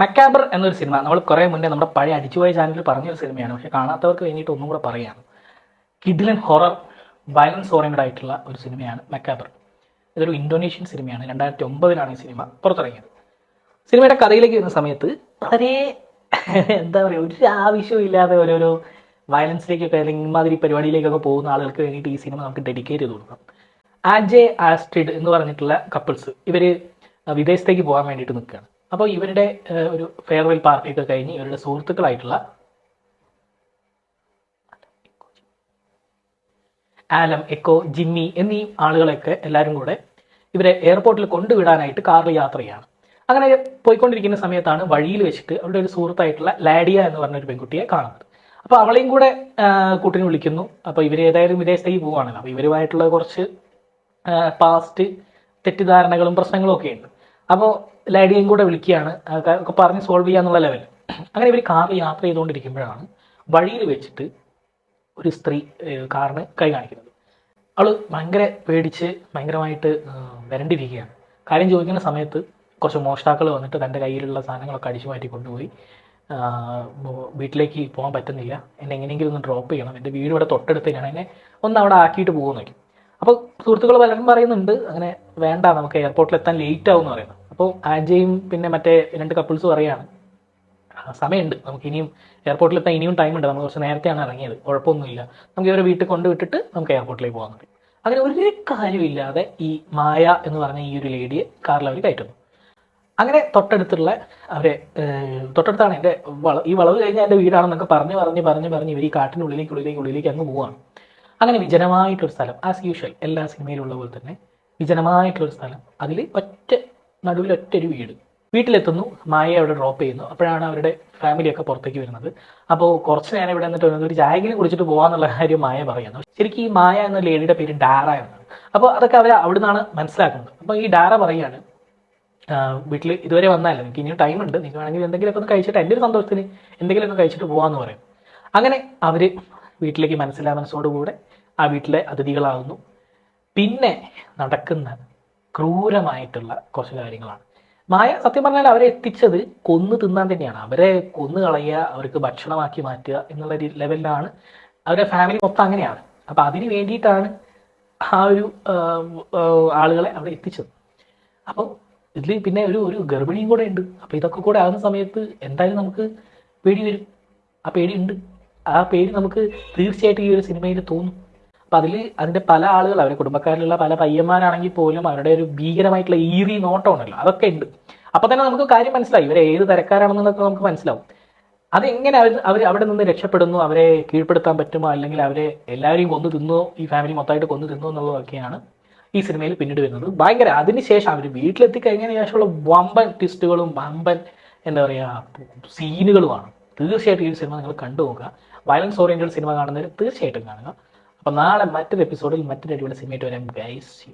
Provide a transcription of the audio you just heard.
മക്കാബർ എന്നൊരു സിനിമ. നമ്മൾ കുറേ മുന്നേ നമ്മുടെ പഴയ അടിച്ചുപോയ ചാനലിൽ പറഞ്ഞൊരു സിനിമയാണ്. പക്ഷെ കാണാത്തവർക്ക് വേണ്ടിയിട്ട് ഒന്നും കൂടെ പറയാം കിഡിലൻ ഹൊറർ വയലൻസ് ഓറിയന്റഡ് ആയിട്ടുള്ള ഒരു സിനിമയാണ് മക്കാബർ. ഇതൊരു ഇന്തോനേഷ്യൻ സിനിമയാണ്. രണ്ടായിരത്തി ഒമ്പതിലാണ് ഈ സിനിമ പുറത്തിറങ്ങിയത്. സിനിമയുടെ കഥയിലേക്ക് വരുന്ന സമയത്ത് വളരെ എന്താ പറയുക ഒരു ആവശ്യവും ഇല്ലാതെ ഓരോരോ വയലൻസിലേക്കൊക്കെ അല്ലെങ്കിൽ ഇമാതിരി പരിപാടിയിലേക്കൊക്കെ പോകുന്ന ആളുകൾക്ക് വേണ്ടിയിട്ട് ഈ സിനിമ നമുക്ക് ഡെഡിക്കേറ്റ് ചെയ്ത് കൊടുക്കാം. ആജെ ആസ്ട്രിഡ് എന്ന് പറഞ്ഞിട്ടുള്ള കപ്പിൾസ് ഇവർ വിദേശത്തേക്ക് പോകാൻ വേണ്ടിയിട്ട് നിൽക്കുകയാണ്. അപ്പോൾ ഇവരുടെ ഒരു ഫെയർവെൽ പാർട്ടിയൊക്കെ കഴിഞ്ഞ് ഇവരുടെ സുഹൃത്തുക്കളായിട്ടുള്ള ആലം എക്കോ ജിമ്മി എന്നീ ആളുകളെയൊക്കെ എല്ലാവരും കൂടെ ഇവരെ എയർപോർട്ടിൽ കൊണ്ടുവിടാനായിട്ട് കാറിൽ യാത്രയാണ് അങ്ങനെ പോയിക്കൊണ്ടിരിക്കുന്ന സമയത്താണ് വഴിയിൽ വെച്ചിട്ട് അവരുടെ ഒരു സുഹൃത്തായിട്ടുള്ള ലാഡിയ എന്ന് പറഞ്ഞ ഒരു പെൺകുട്ടിയെ കാണുന്നത്. അപ്പോൾ അവളെയും കൂടെ കൂട്ടിന് വിളിക്കുന്നു. അപ്പോൾ ഇവർ ഏതായാലും വിദേശത്തേക്ക് പോവുകയാണല്ലോ അപ്പോൾ ഇവരുമായിട്ടുള്ള കുറച്ച് പാസ്റ്റ് തെറ്റിദ്ധാരണകളും പ്രശ്നങ്ങളും ഒക്കെ ഉണ്ട്. അപ്പോൾ ലൈഡിയും കൂടെ വിളിക്കുകയാണ്. ഒക്കെ പറഞ്ഞ് സോൾവ് ചെയ്യാന്നുള്ള ലെവൽ അങ്ങനെ ഇവർ കാർ യാത്ര ചെയ്തുകൊണ്ടിരിക്കുമ്പോഴാണ് വഴിയിൽ വെച്ചിട്ട് ഒരു സ്ത്രീ കാറിന് കൈ കാണിക്കുന്നത്. അവൾ ഭയങ്കര പേടിച്ച് ഭയങ്കരമായിട്ട് വരണ്ടിരിക്കുകയാണ്. കാര്യം ചോദിക്കുന്ന സമയത്ത് കുറച്ച് മോഷ്ടാക്കൾ വന്നിട്ട് തന്റെ കയ്യിലുള്ള സാധനങ്ങളൊക്കെ അടിച്ചു മാറ്റി കൊണ്ടുപോയി. വീട്ടിലേക്ക് പോകാൻ പറ്റുന്നില്ല. എന്നെ എങ്ങനെയെങ്കിലും ഒന്ന് ഡ്രോപ്പ് ചെയ്യണം. എന്റെ വീട് ഇവിടെ തൊട്ടടുത്ത് ഞാൻ എന്നെ ഒന്ന് അവിടെ ആക്കിയിട്ട് പോകുന്നു അപ്പോൾ സുഹൃത്തുക്കൾ പലരും പറയുന്നുണ്ട് അങ്ങനെ വേണ്ട നമുക്ക് എയർപോർട്ടിൽ എത്താൻ ലേറ്റ് ആവും എന്ന് പറയുന്നത്. അപ്പോൾ ആജയും പിന്നെ മറ്റേ രണ്ട് കപ്പിൾസ് പറയാണ് സമയമുണ്ട്. നമുക്ക് ഇനിയും എയർപോർട്ടിൽ എത്താൻ ഇനിയും ടൈം ഉണ്ട്. നമ്മൾ കുറച്ച് നേരത്തെയാണ് ഇറങ്ങിയത്. കുഴപ്പമൊന്നുമില്ല. നമുക്ക് ഇവരെ വീട്ടിൽ കൊണ്ടുവിട്ടിട്ട് നമുക്ക് എയർപോർട്ടിലേക്ക് പോകാൻ പറ്റും. അങ്ങനെ ഒരു കാര്യമില്ലാതെ ഈ മായ എന്ന് പറഞ്ഞ ഈ ഒരു ലേഡിയെ കാറിൽ അവർ കയറ്റുന്നു. അങ്ങനെ തൊട്ടടുത്തുള്ള അവരെ തൊട്ടടുത്താണ് എന്റെ വള ഈ വളവ് കഴിഞ്ഞാൽ എന്റെ വീടാണെന്നൊക്കെ പറഞ്ഞ് പറഞ്ഞ് പറഞ്ഞ് പറഞ്ഞ് ഇവർ ഈ കാട്ടിനുള്ളിലേക്ക് ഉള്ളിലേക്ക് ഉള്ളിലേക്ക് അങ്ങ് പോവാണ്. അങ്ങനെ വിജനമായിട്ടൊരു സ്ഥലം ആസ് യൂഷ്വൽ എല്ലാ സിനിമയിലുള്ള പോലെ തന്നെ വിജനമായിട്ടുള്ളൊരു സ്ഥലം. അതിൽ ഒറ്റ നടുവിൽ ഒറ്റ ഒരു വീട്. വീട്ടിലെത്തുന്നു മായ അവിടെ ഡ്രോപ്പ് ചെയ്യുന്നു. അപ്പോഴാണ് അവരുടെ ഫാമിലിയൊക്കെ പുറത്തേക്ക് വരുന്നത്. അപ്പോൾ കുറച്ച് നേരം ഇവിടെ നിന്നിട്ട് വന്നത് ഒരു ചായകിന് കുടിച്ചിട്ട് പോകാന്നുള്ള കാര്യം മായ പറയുന്നു. ശരിക്കും ഈ മായ എന്ന ലേഡിയുടെ പേര് ഡാറ എന്നാണ്. അപ്പോൾ അതൊക്കെ അവർ അവിടെ നിന്നാണ് മനസ്സിലാക്കുന്നത്. അപ്പോൾ ഈ ഡാറ പറയാണ് വീട്ടിൽ ഇതുവരെ വന്നാലോ? നിങ്ങൾക്ക് ഇനിയും ടൈം ഉണ്ട്. നിങ്ങൾക്ക് വേണമെങ്കിൽ എന്തെങ്കിലുമൊക്കെ ഒന്ന് കഴിച്ചിട്ട് എന്റെ ഒരു സന്തോഷത്തിന് എന്തെങ്കിലുമൊക്കെ കഴിച്ചിട്ട് പോകാമെന്ന് പറയും. അങ്ങനെ അവർ വീട്ടിലേക്ക് മനസ്സിലാ മനസ്സോടുകൂടെ ആ വീട്ടിലെ അതിഥികളാകുന്നു. പിന്നെ നടക്കുന്ന ക്രൂരമായിട്ടുള്ള കുറച്ച് കാര്യങ്ങളാണ്. മായ സത്യം പറഞ്ഞാൽ അവരെ എത്തിച്ചത് കൊന്നു തിന്നാൻ തന്നെയാണ്. അവരെ കൊന്നു കളയുക അവർക്ക് ഭക്ഷണമാക്കി മാറ്റുക എന്നുള്ള ഒരു ലെവലിലാണ് അവരുടെ ഫാമിലി മൊത്തം അങ്ങനെയാണ്. അപ്പം അതിന് വേണ്ടിയിട്ടാണ് ആ ഒരു ആളുകളെ അവിടെ എത്തിച്ചത്. അപ്പോൾ ഇതിൽ പിന്നെ ഒരു ഒരു ഗർഭിണിയും കൂടെ ഉണ്ട്. അപ്പോൾ ഇതൊക്കെ കൂടെ ആകുന്ന സമയത്ത് എന്തായാലും നമുക്ക് പേടി വരും. ആ പേടിയുണ്ട് ആ പേര് നമുക്ക് തീർച്ചയായിട്ടും ഈ ഒരു സിനിമയിൽ തോന്നും. അപ്പം അതിൽ അതിന്റെ പല ആളുകൾ അവരുടെ കുടുംബക്കാരിലുള്ള പല പയ്യന്മാരാണെങ്കിൽ പോലും അവരുടെ ഒരു ഭീകരമായിട്ടുള്ള ഈറി നോട്ടമാണല്ലോ. അതൊക്കെ ഉണ്ട്. അപ്പം തന്നെ നമുക്ക് കാര്യം മനസ്സിലായി. ഇവരെ ഏത് തരക്കാരാണെന്നൊക്കെ നമുക്ക് മനസ്സിലാവും. അതെങ്ങനെ അവർ അവർ അവിടെ നിന്ന് രക്ഷപ്പെടുന്നു അവരെ കീഴ്പ്പെടുത്താൻ പറ്റുമോ അല്ലെങ്കിൽ അവരെ എല്ലാവരെയും കൊന്നു തിന്നോ ഈ ഫാമിലി മൊത്തമായിട്ട് കൊന്നു തിന്നോ എന്നുള്ളതൊക്കെയാണ് ഈ സിനിമയിൽ പിന്നീട് വരുന്നത്. ഭയങ്കര അതിനുശേഷം അവർ വീട്ടിലെത്തിക്കഴിഞ്ഞതിന് ശേഷമുള്ള വമ്പൻ ട്വിസ്റ്റുകളും വമ്പൻ എന്താ പറയുക സീനുകളുമാണ് തീർച്ചയായിട്ടും ഈ ഒരു സിനിമ നിങ്ങൾ കണ്ടു നോക്കുക. വയലൻസ് ഓറിയന്റഡ് സിനിമ കാണുന്നവർ തീർച്ചയായിട്ടും കാണുക. അപ്പോൾ നാളെ മറ്റൊരു എപ്പിസോഡിൽ മറ്റൊരു അടിപൊളി സിനിമയായിട്ട് വരാം ഗൈസ്